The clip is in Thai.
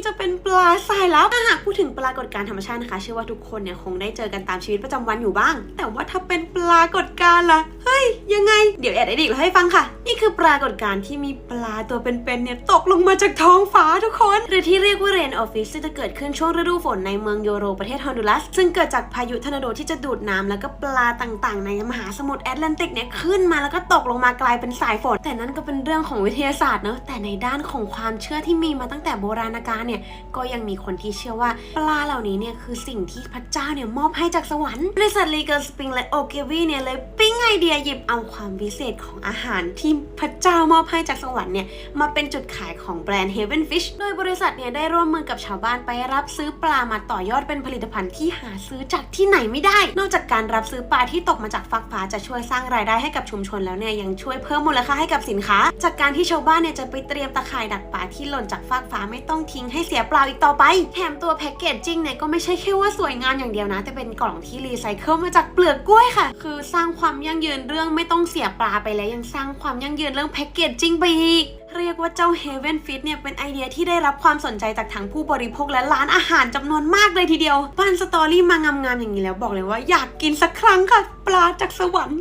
ที่จะเป็นปลาสายลับถ้าหากพูดถึงปรากฏการธรรมชาตินะคะ เชื่อว่าทุกคนเนี่ยคงได้เจอกันตามชีวิตประจำวันอยู่บ้าง แต่ว่าถ้าเป็นปรากฏการล่ะเฮ้ย ยังไง เดี๋ยวแอดไอดิกเล่าให้ฟังค่ะ นี่คือปรากฏการณ์ที่มีปลาตัวเป็นๆเนี่ยตกลงมาจากท้องฟ้าทุกคน หรือที่เรียกว่าเรนออฟฟิศซึ่งจะเกิดขึ้นช่วงฤดูฝนในเมืองโยโรประเทศฮอนดูรัส ซึ่งเกิดจากพายุทอร์นาโดที่จะดูดน้ำแล้วก็ปลาต่างๆ ในมหาสมุทรแอตแลนติกเนี่ยขึ้นมาแล้วก็ตกลงมากลายเป็นสายฝน แต่นั่นก็เป็นเรื่องของวิทยาศาสตร์เนอะแต่ในด้านของความเชื่อที่มีมาตั้งแต่โบราณกาลเนี่ยก็ยังมีคนที่เชื่อว่าปลาเหล่านี้เนี่ยคือสิ่งที่พระเจ้าเนี่ยมอบให้จากสวรรค์บริษัทลีเกอร์สปริงและโอเกวีเนี่ยเลยปิ้งไอเดียหยิบเอาความวิเศษของอาหารที่พระเจ้ามอบให้จากสวรรค์เนี่ยมาเป็นจุดขายของแบรนด์ Heaven Fish โดยบริษัทเนี่ยได้ร่วมมือกับชาวบ้านไปรับซื้อปลามาต่อยอดเป็นผลิตภัณฑ์ที่หาซื้อจากที่ไหนไม่ได้ นอกจากการรับซื้อปลาที่ตกมาจากฟากฟ้าจะช่วยสร้างรายได้ให้กับชุมชนแล้วเนี่ยยังช่วยเพิ่มมูลค่าให้กับสินค้า จากการที่ชาวบ้านเนี่ยจะไปเตรียมตะข่ายดักปลาที่หล่นจากฟากฟ้าไม่ต้องทิ้งให้เสียเปล่าอีกต่อไป แถมตัวแพ็กเกจจิ้งเนี่ยก็ไม่ใช่แค่ว่าสวยงามอย่างเดียวนะ แต่เป็นกล่องที่รีไซเคิลมาจากเปลือกกล้วยค่ะ คือสร้างความยั่งยืนเรื่องไม่ต้องเสียปลาไปแล้วยังสร้างความยั่งยืนเรื่องแพ็กเกจจิ้งไปอีกเรียกว่าเจ้า Heaven Fit เนี่ยเป็นไอเดียที่ได้รับความสนใจจากทั้งผู้บริโภคและร้านอาหารจำนวนมากเลยทีเดียว บ้านสตอรี่มางามๆอย่างนี้แล้วบอกเลยว่าอยากกินสักครั้งค่ะ ปลาจากสวรรค์